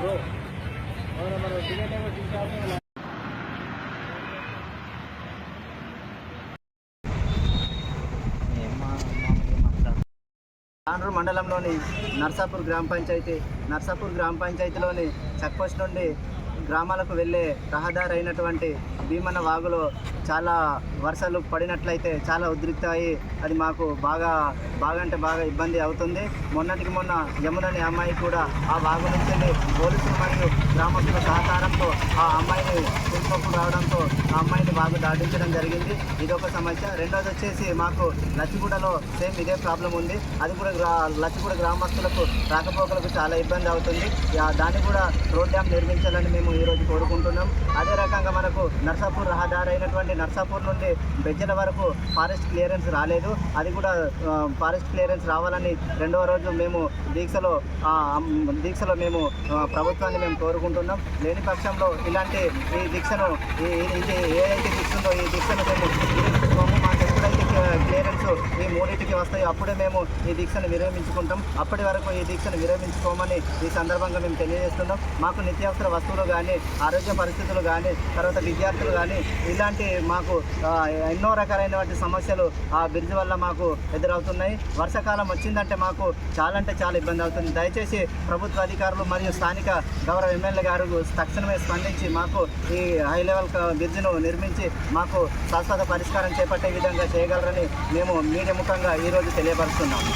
Bro అవునా మనం ticket ఏమో తీసుకోవాలి తాండ్రు మండలంలోని నర్సాపూర్ గ్రామ పంచాయతీ నర్సాపూర్ గ్రామ పంచాయతీలోని చెక్పోస్ట్ నుండి గ్రామాలకు వెళ్ళే రహదారి అయినటువంటి భీమన్న వాగులో చాలా వర్షాలు పడినట్లయితే చాలా ఉద్రిక్తమయ్యి అది మాకు బాగా బాగా అంటే బాగా ఇబ్బంది అవుతుంది. మొన్నటికి మొన్న యమున అమ్మాయి కూడా ఆ వాగు నుంచి పోలీసులు పోలీసులు గ్రామస్తుల సహకారంతో ఆ అమ్మాయిని తీసుకొని రావడంతో ఆ అమ్మాయిని బాగా దాటించడం జరిగింది. ఇది ఒక సమస్య. రెండోది వచ్చేసి మాకు లచ్చిగూడలో సేమ్ ఇదే ప్రాబ్లం ఉంది. అది కూడా గ్రా లచ్చిగూడ గ్రామస్తులకు రాకపోకలకు చాలా ఇబ్బంది అవుతుంది. దాన్ని కూడా రోడ్ డ్యామ్ నిర్మించాలని మేము ఈరోజు కోరుకుంటున్నాం. అదే రకంగా మనకు నర్సాపూర్ రహదారి అయినటువంటి నర్సాపూర్ నుండి బెజ్జల వరకు ఫారెస్ట్ క్లియరెన్స్ రాలేదు. అది కూడా ఫారెస్ట్ క్లియరెన్స్ రావాలని రెండవ రోజు మేము దీక్షలో దీక్షలో మేము ప్రభుత్వాన్ని మేము కోరుకుంటున్నాం. లేని పక్షంలో ఇలాంటి ఈ దీక్షను ఈ- ఏదైతే దీక్ష ఉందో ఈ దీక్షను మేము క్లియరెన్స్ ఈ మూడింటికి వస్తాయి అప్పుడే మేము ఈ దీక్షను విరమించుకుంటాం. అప్పటి వరకు ఈ దీక్షను విరమించుకోమని ఈ సందర్భంగా మేము తెలియజేస్తున్నాం. మాకు నిత్యావసర వస్తువులు కానీ ఆరోగ్య పరిస్థితులు కానీ తర్వాత విద్యార్థులు కానీ ఇలాంటి మాకు ఎన్నో రకాలైనటువంటి సమస్యలు ఆ బ్రిడ్జ్ వల్ల మాకు ఎదురవుతున్నాయి. వర్షాకాలం వచ్చిందంటే మాకు చాలా అంటే చాలా ఇబ్బంది అవుతుంది. దయచేసి ప్రభుత్వ అధికారులు మరియు స్థానిక గౌరవ ఎమ్మెల్యే గారు తక్షణమే స్పందించి మాకు ఈ హై లెవెల్ బ్రిడ్జ్ను నిర్మించి మాకు శాశ్వత పరిష్కారం చేపట్టే విధంగా చేయగలరని మేము మీడియా ముఖంగా ఈరోజు తెలియపరుస్తున్నాము.